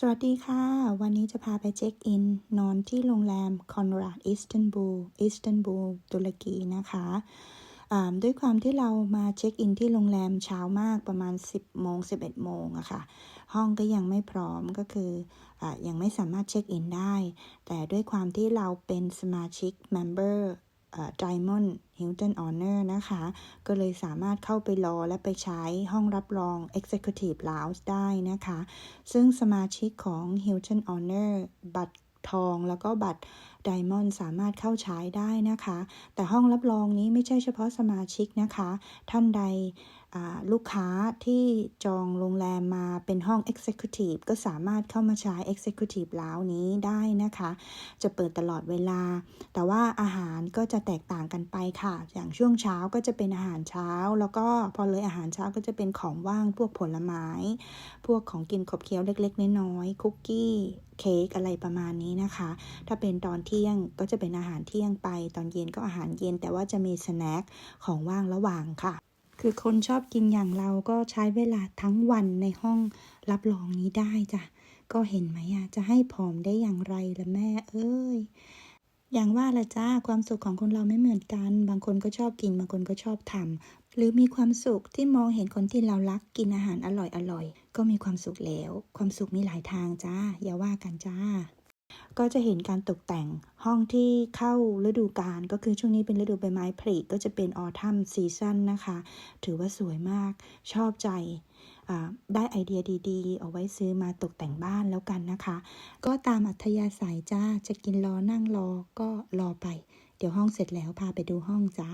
สวัสดีค่ะ วันนี้จะพาไปเช็คอิน นอนที่โรงแรมคอนราดอิสตันบูลอิสตันบูลตุรกีนะคะด้วยความที่เรามาเช็คอินที่โรงแรมเช้ามากประมาณ 10โมง11โมงอะค่ะ ห้องก็ยังไม่พร้อมก็คืออยังไม่สามารถเช็คอินได้ แต่ด้วยความที่เราเป็นสมาชิก Member Diamond Hilton Honor นะคะ ก็เลยสามารถเข้าไปรอและไปใช้ห้องรับรอง Executive Lounge ได้นะคะ ซึ่งสมาชิกของ Hilton Honor บัตรทองแล้วก็บัตร Diamond สามารถเข้าใช้ได้นะคะ แต่ห้องรับรองนี้ไม่ใช่เฉพาะสมาชิกนะคะ ท่านใดลูกค้าที่จองโรงแรมมาเป็นห้อง Executive ก็สามารถเข้ามาใช้ Executive แล้วนี้ได้นะคะ จะเปิดตลอดเวลา แต่ว่าอาหารก็จะแตกต่างกันไปค่ะ อย่างช่วงเช้าก็จะเป็นอาหารเช้า แล้วก็พอเลยอาหารเช้าก็จะเป็นของว่างพวกผลไม้ พวกของกินขบเคี้ยวเล็ก ๆ น้อยๆคุกกี้เค้กอะไรประมาณนี้นะคะ ถ้าเป็นตอนเที่ยงก็จะเป็นอาหารเที่ยงไป ตอนเย็นก็อาหารเย็น แต่ว่าจะมีสแน็คของว่างระหว่างค่ะ คือคนชอบกินอย่างเราก็ใช้เวลาทั้งวันในห้องรับรองนี้ได้จ้ะ ก็เห็นไหมอะ จะให้ผอมได้อย่างไรละแม่ เอ้ยอย่างว่าละจ้าความสุขของคนเราไม่เหมือนกัน บางคนก็ชอบกิน บางคนก็ชอบทำหรือมีความสุขที่มองเห็นคนที่เรารักกินอาหารอร่อยอร่อยก็มีความสุขแล้ว ความสุขมีหลายทางจ้า อย่าว่ากันจ้า ก็จะเห็นการตกแต่งห้องที่เข้าฤดูกาลก็คือช่วงนี้เป็นฤดูใบไม้ผลิก็จะเป็นออทัมซีซันนะคะ ถือว่าสวยมากชอบใจได้ไอเดียดีๆ เอาไว้ซื้อมาตกแต่งบ้านแล้วกันนะคะ ก็ตามอัธยาศัยจ้าจะกินรอนั่งรอก็รอไป เดี๋ยวห้องเสร็จแล้วพาไปดูห้องจ้า